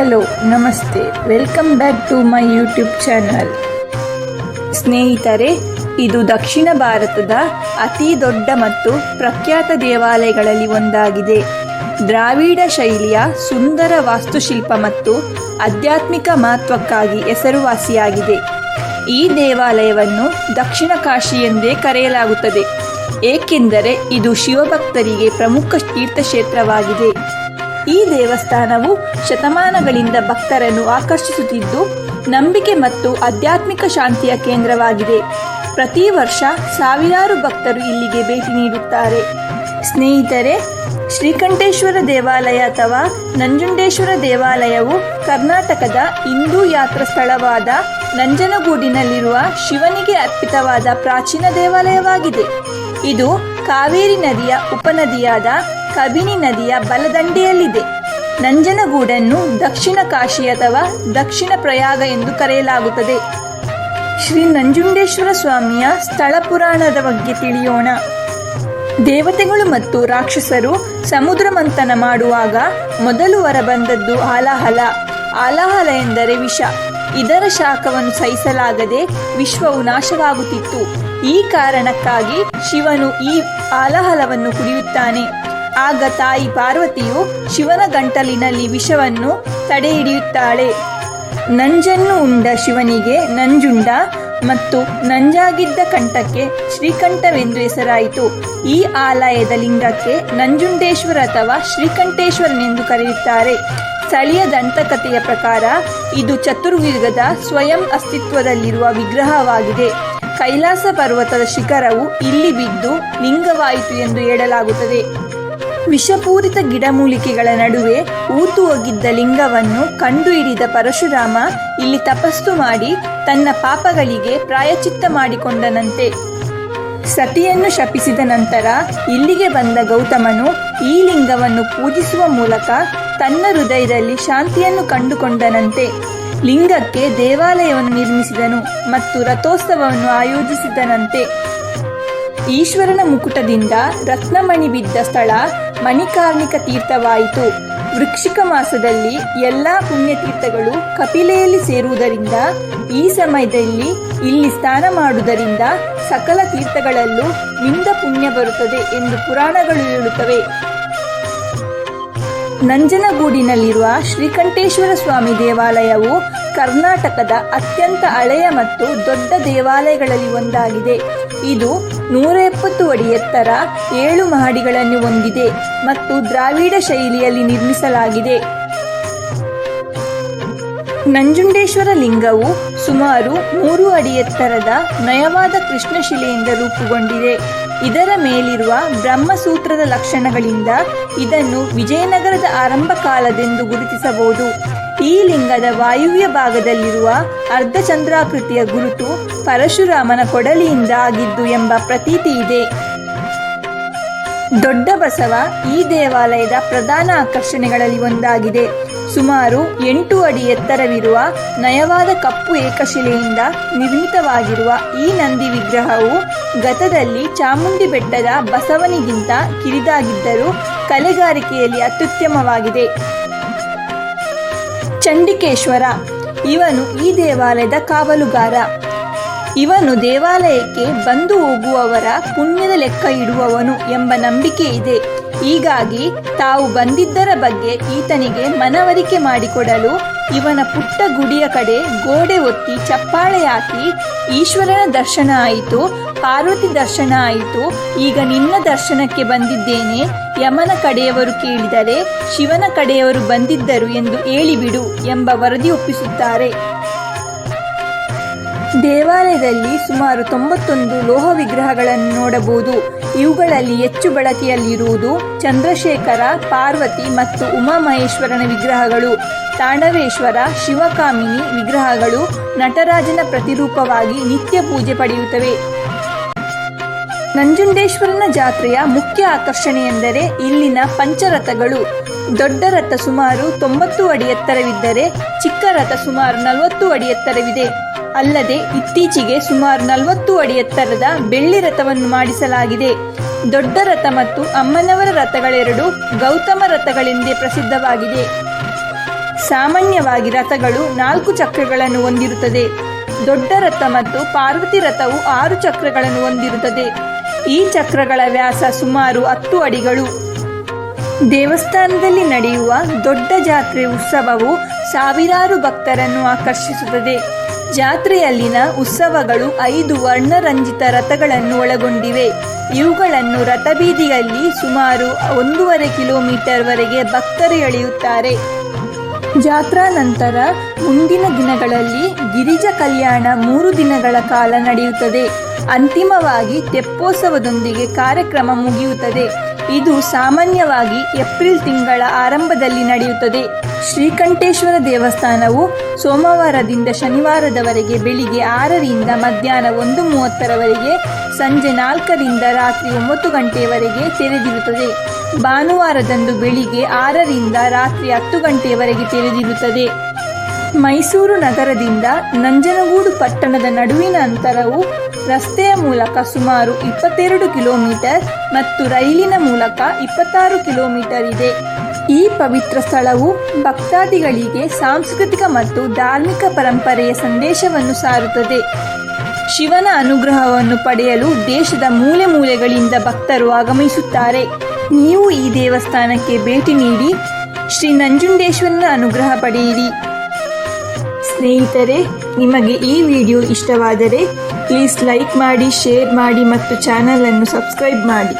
Hello, ನಮಸ್ತೆ. Welcome back to my YouTube channel. ಸ್ನೇಹಿತರೆ, ಇದು ದಕ್ಷಿಣ ಭಾರತದ ಅತಿ ದೊಡ್ಡ ಮತ್ತು ಪ್ರಖ್ಯಾತ ದೇವಾಲಯಗಳಲ್ಲಿ ಒಂದಾಗಿದೆ. ದ್ರಾವಿಡ ಶೈಲಿಯ ಸುಂದರ ವಾಸ್ತುಶಿಲ್ಪ ಮತ್ತು ಆಧ್ಯಾತ್ಮಿಕ ಮಹತ್ವಕ್ಕಾಗಿ ಹೆಸರುವಾಸಿಯಾಗಿದೆ. ಈ ದೇವಾಲಯವನ್ನು ದಕ್ಷಿಣ ಕಾಶಿ ಎಂದೇ ಕರೆಯಲಾಗುತ್ತದೆ. ಏಕೆಂದರೆ ಇದು ಶಿವಭಕ್ತರಿಗೆ ಪ್ರಮುಖ ತೀರ್ಥಕ್ಷೇತ್ರವಾಗಿದೆ. ಈ ದೇವಸ್ಥಾನವು ಶತಮಾನಗಳಿಂದ ಭಕ್ತರನ್ನು ಆಕರ್ಷಿಸುತ್ತಿದ್ದು, ನಂಬಿಕೆ ಮತ್ತು ಆಧ್ಯಾತ್ಮಿಕ ಶಾಂತಿಯ ಕೇಂದ್ರವಾಗಿದೆ. ಪ್ರತಿ ವರ್ಷ ಸಾವಿರಾರು ಭಕ್ತರು ಇಲ್ಲಿಗೆ ಭೇಟಿ ನೀಡುತ್ತಾರೆ. ಸ್ನೇಹಿತರೆ, ಶ್ರೀಕಂಠೇಶ್ವರ ದೇವಾಲಯ ಅಥವಾ ನಂಜುಂಡೇಶ್ವರ ದೇವಾಲಯವು ಕರ್ನಾಟಕದ ಹಿಂದೂ ಯಾತ್ರಾ ಸ್ಥಳವಾದ ನಂಜನಗೂಡಿನಲ್ಲಿರುವ ಶಿವನಿಗೆ ಅರ್ಪಿತವಾದ ಪ್ರಾಚೀನ ದೇವಾಲಯವಾಗಿದೆ. ಇದು ಕಾವೇರಿ ನದಿಯ ಉಪನದಿಯಾದ ಕಬಿನಿ ನದಿಯ ಬಲದಂಡೆಯಲ್ಲಿದೆ. ನಂಜನಗೂಡನ್ನು ದಕ್ಷಿಣ ಕಾಶಿ ಅಥವಾ ದಕ್ಷಿಣ ಪ್ರಯಾಗ ಎಂದು ಕರೆಯಲಾಗುತ್ತದೆ. ಶ್ರೀ ನಂಜುಂಡೇಶ್ವರ ಸ್ವಾಮಿಯ ಸ್ಥಳ ಪುರಾಣದ ಬಗ್ಗೆ ತಿಳಿಯೋಣ. ದೇವತೆಗಳು ಮತ್ತು ರಾಕ್ಷಸರು ಸಮುದ್ರ ಮಂಥನ ಮಾಡುವಾಗ ಮೊದಲು ಹೊರಬಂದದ್ದು ಆಲಾಹಲ. ಆಲಾಹಲ ಎಂದರೆ ವಿಷ. ಇದರ ಶಾಖವನ್ನು ಸಹಿಸಲಾಗದೆ ವಿಶ್ವವು ನಾಶವಾಗುತ್ತಿತ್ತು. ಈ ಕಾರಣಕ್ಕಾಗಿ ಶಿವನು ಈ ಆಲಹಲವನ್ನು ಕುಡಿಯುತ್ತಾನೆ. ಆಗ ತಾಯಿ ಪಾರ್ವತಿಯು ಶಿವನ ಗಂಟಲಿನಲ್ಲಿ ವಿಷವನ್ನು ತಡೆಹಿಡಿಯುತ್ತಾಳೆ. ನಂಜನ್ನು ಉಂಡ ಶಿವನಿಗೆ ನಂಜುಂಡ ಮತ್ತು ನಂಜಾಗಿದ್ದ ಕಂಠಕ್ಕೆ ಶ್ರೀಕಂಠವೆಂದು ಹೆಸರಾಯಿತು. ಈ ಆಲಯದ ಲಿಂಗಕ್ಕೆ ನಂಜುಂಡೇಶ್ವರ ಅಥವಾ ಶ್ರೀಕಂಠೇಶ್ವರನೆಂದು ಕರೆಯುತ್ತಾರೆ. ಸ್ಥಳೀಯ ದಂತಕಥೆಯ ಪ್ರಕಾರ ಇದು ಚತುರ್ಯುಗದ ಸ್ವಯಂ ಅಸ್ತಿತ್ವದಲ್ಲಿರುವ ವಿಗ್ರಹವಾಗಿದೆ. ಕೈಲಾಸ ಪರ್ವತದ ಶಿಖರವು ಇಲ್ಲಿ ಬಿದ್ದು ಲಿಂಗವಾಯಿತು ಎಂದು ಹೇಳಲಾಗುತ್ತದೆ. ವಿಷಪೂರಿತ ಗಿಡಮೂಲಿಕೆಗಳ ನಡುವೆ ಊತು ಹೋಗಿದ್ದ ಲಿಂಗವನ್ನು ಕಂಡುಹಿಡಿದ ಪರಶುರಾಮ ಇಲ್ಲಿ ತಪಸ್ಸು ಮಾಡಿ ತನ್ನ ಪಾಪಗಳಿಗೆ ಪ್ರಾಯಚಿತ್ತ ಮಾಡಿಕೊಂಡನಂತೆ. ಸತಿಯನ್ನು ಶಪಿಸಿದ ನಂತರ ಇಲ್ಲಿಗೆ ಬಂದ ಗೌತಮನು ಈ ಲಿಂಗವನ್ನು ಪೂಜಿಸುವ ಮೂಲಕ ತನ್ನ ಹೃದಯದಲ್ಲಿ ಶಾಂತಿಯನ್ನು ಕಂಡುಕೊಂಡನಂತೆ. ಲಿಂಗಕ್ಕೆ ದೇವಾಲಯವನ್ನು ನಿರ್ಮಿಸಿದನು ಮತ್ತು ರಥೋತ್ಸವವನ್ನು ಆಯೋಜಿಸಿದನಂತೆ. ಈಶ್ವರನ ಮುಕುಟದಿಂದ ರತ್ನಮಣಿ ಬಿದ್ದ ಸ್ಥಳ ಮಣಿಕಾರ್ಣಿಕ ತೀರ್ಥವಾಯಿತು. ವೃಕ್ಷಿಕ ಮಾಸದಲ್ಲಿ ಎಲ್ಲ ಪುಣ್ಯತೀರ್ಥಗಳು ಕಪಿಲೆಯಲ್ಲಿ ಸೇರುವುದರಿಂದ, ಈ ಸಮಯದಲ್ಲಿ ಇಲ್ಲಿ ಸ್ನಾನ ಮಾಡುವುದರಿಂದ ಸಕಲ ತೀರ್ಥಗಳಲ್ಲೂ ನಿಂದ ಪುಣ್ಯ ಬರುತ್ತದೆ ಎಂದು ಪುರಾಣಗಳು ಹೇಳುತ್ತವೆ. ನಂಜನಗೂಡಿನಲ್ಲಿರುವ ಶ್ರೀಕಂಠೇಶ್ವರ ಸ್ವಾಮಿ ದೇವಾಲಯವು ಕರ್ನಾಟಕದ ಅತ್ಯಂತ ಹಳೆಯ ಮತ್ತು ದೊಡ್ಡ ದೇವಾಲಯಗಳಲ್ಲಿ ಒಂದಾಗಿದೆ. ಇದು ನೂರ ಎಪ್ಪತ್ತು ಅಡಿ ಎತ್ತರ ಏಳು ಮಹಡಿಗಳನ್ನು ಹೊಂದಿದೆ ಮತ್ತು ದ್ರಾವಿಡ ಶೈಲಿಯಲ್ಲಿ ನಿರ್ಮಿಸಲಾಗಿದೆ. ನಂಜುಂಡೇಶ್ವರ ಲಿಂಗವು ಸುಮಾರು ಮೂರು ಅಡಿ ಎತ್ತರದ ನಯವಾದ ಕೃಷ್ಣಶಿಲೆಯಿಂದ ರೂಪುಗೊಂಡಿದೆ. ಇದರ ಮೇಲಿರುವ ಬ್ರಹ್ಮಸೂತ್ರದ ಲಕ್ಷಣಗಳಿಂದ ಇದನ್ನು ವಿಜಯನಗರದ ಆರಂಭ ಕಾಲದೆಂದು ಗುರುತಿಸಬಹುದು. ಈ ಲಿಂಗದ ವಾಯುವ್ಯ ಭಾಗದಲ್ಲಿರುವ ಅರ್ಧಚಂದ್ರಾಕೃತಿಯ ಗುರುತು ಪರಶುರಾಮನ ಕೊಡಲಿಯಿಂದ ಆಗಿದ್ದು ಎಂಬ ಪ್ರತೀತಿ ಇದೆ. ದೊಡ್ಡ ಬಸವ ಈ ದೇವಾಲಯದ ಪ್ರಧಾನ ಆಕರ್ಷಣೆಗಳಲ್ಲಿ ಒಂದಾಗಿದೆ. ಸುಮಾರು ಎಂಟು ಅಡಿ ಎತ್ತರವಿರುವ ನಯವಾದ ಕಪ್ಪು ಏಕಶಿಲೆಯಿಂದ ನಿರ್ಮಿತವಾಗಿರುವ ಈ ನಂದಿ ವಿಗ್ರಹವು ಗತದಲ್ಲಿ ಚಾಮುಂಡಿ ಬೆಟ್ಟದ ಬಸವನಿಗಿಂತ ಕಿರಿದಾಗಿದ್ದರೂ ಕಲೆಗಾರಿಕೆಯಲ್ಲಿ ಅತ್ಯುತ್ತಮವಾಗಿದೆ. ಚಂಡಿಕೇಶ್ವರ. ಇವನು ಈ ದೇವಾಲಯದ ಕಾವಲುಗಾರ. ಇವನು ದೇವಾಲಯಕ್ಕೆ ಬಂದು ಹೋಗುವವರ ಪುಣ್ಯದ ಲೆಕ್ಕ ಇಡುವವನು ಎಂಬ ನಂಬಿಕೆ ಇದೆ. ಹೀಗಾಗಿ ತಾವು ಬಂದಿದ್ದರ ಬಗ್ಗೆ ಈತನಿಗೆ ಮನವರಿಕೆ ಮಾಡಿಕೊಡಲು ಇವನ ಪುಟ್ಟ ಗುಡಿಯ ಕಡೆ ಗೋಡೆ ಒತ್ತಿ ಚಪ್ಪಾಳೆ ಹಾಕಿ ಈಶ್ವರನ ದರ್ಶನ ಆಯಿತು, ಪಾರ್ವತಿ ದರ್ಶನ ಆಯಿತು. ಈಗ ನಿನ್ನ ದರ್ಶನಕ್ಕೆ ಬಂದಿದ್ದೇನೆ, ಯಮನ ಕಡೆಯವರು ಕೇಳಿದರೆ ಶಿವನ ಕಡೆಯವರು ಬಂದಿದ್ದರು ಎಂದು ಹೇಳಿಬಿಡು ಎಂಬ ವರದಿ ಒಪ್ಪಿಸುತ್ತಾರೆ. ದೇವಾಲಯದಲ್ಲಿ ಸುಮಾರು ತೊಂಬತ್ತೊಂದು ಲೋಹ ವಿಗ್ರಹಗಳನ್ನು ನೋಡಬಹುದು. ಇವುಗಳಲ್ಲಿ ಹೆಚ್ಚು ಬಳಕೆಯಲ್ಲಿರುವುದು ಚಂದ್ರಶೇಖರ, ಪಾರ್ವತಿ ಮತ್ತು ಉಮಾಮಹೇಶ್ವರನ ವಿಗ್ರಹಗಳು. ತಾಂಡವೇಶ್ವರ, ಶಿವಕಾಮಿನಿ ವಿಗ್ರಹಗಳು ನಟರಾಜನ ಪ್ರತಿರೂಪವಾಗಿ ನಿತ್ಯ ಪೂಜೆ ಪಡೆಯುತ್ತವೆ. ನಂಜುಂಡೇಶ್ವರನ ಜಾತ್ರೆಯ ಮುಖ್ಯ ಆಕರ್ಷಣೆ ಎಂದರೆ ಇಲ್ಲಿನ ಪಂಚರಥಗಳು. ದೊಡ್ಡ ರಥ ಸುಮಾರು ತೊಂಬತ್ತು ಅಡಿ ಎತ್ತರವಿದ್ದರೆ ಚಿಕ್ಕ ರಥ ಸುಮಾರು ನಲವತ್ತು ಅಡಿ ಎತ್ತರವಿದೆ. ಅಲ್ಲದೆ ಇತ್ತೀಚೆಗೆ ಸುಮಾರು ನಲವತ್ತು ಅಡಿ ಎತ್ತರದ ಬೆಳ್ಳಿ ರಥವನ್ನು ಮಾಡಿಸಲಾಗಿದೆ. ದೊಡ್ಡ ರಥ ಮತ್ತು ಅಮ್ಮನವರ ರಥಗಳೆರಡು ಗೌತಮ ರಥಗಳೆಂದೇ ಪ್ರಸಿದ್ಧವಾಗಿದೆ. ಸಾಮಾನ್ಯವಾಗಿ ರಥಗಳು ನಾಲ್ಕು ಚಕ್ರಗಳನ್ನು ಹೊಂದಿರುತ್ತದೆ. ದೊಡ್ಡ ರಥ ಮತ್ತು ಪಾರ್ವತಿ ರಥವು ಆರು ಚಕ್ರಗಳನ್ನು ಹೊಂದಿರುತ್ತದೆ. ಈ ಚಕ್ರಗಳ ವ್ಯಾಸ ಸುಮಾರು ಹತ್ತು ಅಡಿಗಳು. ದೇವಸ್ಥಾನದಲ್ಲಿ ನಡೆಯುವ ದೊಡ್ಡ ಜಾತ್ರೆ ಉತ್ಸವವು ಸಾವಿರಾರು ಭಕ್ತರನ್ನು ಆಕರ್ಷಿಸುತ್ತದೆ. ಜಾತ್ರೆಯಲ್ಲಿನ ಉತ್ಸವಗಳು ಐದು ವರ್ಣರಂಜಿತ ರಥಗಳನ್ನು ಒಳಗೊಂಡಿವೆ. ಇವುಗಳನ್ನು ರಥಬೀದಿಯಲ್ಲಿ ಸುಮಾರು ಒಂದೂವರೆ ಕಿಲೋಮೀಟರ್ವರೆಗೆ ಭಕ್ತರು ಎಳೆಯುತ್ತಾರೆ. ಜಾತ್ರಾ ನಂತರ ಮುಂದಿನ ದಿನಗಳಲ್ಲಿ ಗಿರಿಜ ಕಲ್ಯಾಣ ಮೂರು ದಿನಗಳ ಕಾಲ ನಡೆಯುತ್ತದೆ. ಅಂತಿಮವಾಗಿ ತೆಪ್ಪೋತ್ಸವದೊಂದಿಗೆ ಕಾರ್ಯಕ್ರಮ ಮುಗಿಯುತ್ತದೆ. ಇದು ಸಾಮಾನ್ಯವಾಗಿ ಏಪ್ರಿಲ್ ತಿಂಗಳ ಆರಂಭದಲ್ಲಿ ನಡೆಯುತ್ತದೆ. ಶ್ರೀಕಂಠೇಶ್ವರ ದೇವಸ್ಥಾನವು ಸೋಮವಾರದಿಂದ ಶನಿವಾರದವರೆಗೆ ಬೆಳಿಗ್ಗೆ ಆರರಿಂದ ಮಧ್ಯಾಹ್ನ ಒಂದು ಮೂವತ್ತರವರೆಗೆ ಸಂಜೆ ನಾಲ್ಕರಿಂದ ರಾತ್ರಿ ಒಂಬತ್ತು ಗಂಟೆಯವರೆಗೆ ತೆರೆದಿರುತ್ತದೆ. ಭಾನುವಾರದಂದು ಬೆಳಿಗ್ಗೆ ಆರರಿಂದ ರಾತ್ರಿ ಹತ್ತು ಗಂಟೆಯವರೆಗೆ ತೆರೆದಿರುತ್ತದೆ. ಮೈಸೂರು ನಗರದಿಂದ ನಂಜನಗೂಡು ಪಟ್ಟಣದ ನಡುವಿನ ಅಂತರವು ರಸ್ತೆಯ ಮೂಲಕ ಸುಮಾರು ಇಪ್ಪತ್ತೆರಡು ಕಿಲೋಮೀಟರ್ ಮತ್ತು ರೈಲಿನ ಮೂಲಕ ಇಪ್ಪತ್ತಾರು ಕಿಲೋಮೀಟರ್ ಇದೆ. ಈ ಪವಿತ್ರ ಸ್ಥಳವು ಭಕ್ತಾದಿಗಳಿಗೆ ಸಾಂಸ್ಕೃತಿಕ ಮತ್ತು ಧಾರ್ಮಿಕ ಪರಂಪರೆಯ ಸಂದೇಶವನ್ನು ಸಾರುತ್ತದೆ. ಶಿವನ ಅನುಗ್ರಹವನ್ನು ಪಡೆಯಲು ದೇಶದ ಮೂಲೆ ಮೂಲೆಗಳಿಂದ ಭಕ್ತರು ಆಗಮಿಸುತ್ತಾರೆ. ನೀವು ಈ ದೇವಸ್ಥಾನಕ್ಕೆ ಭೇಟಿ ನೀಡಿ ಶ್ರೀ ನಂಜುಂಡೇಶ್ವರನ ಅನುಗ್ರಹ ಪಡೆಯಿರಿ. ಸ್ನೇಹಿತರೆ ನಿಮಗೆ ಈ ವಿಡಿಯೋ ಇಷ್ಟವಾದರೆ ಪ್ಲೀಸ್ ಲೈಕ್ ಮಾಡಿ ಶೇರ್ ಮಾಡಿ ಮತ್ತು ಚಾನಲನ್ನು ಸಬ್ಸ್ಕ್ರೈಬ್ ಮಾಡಿ.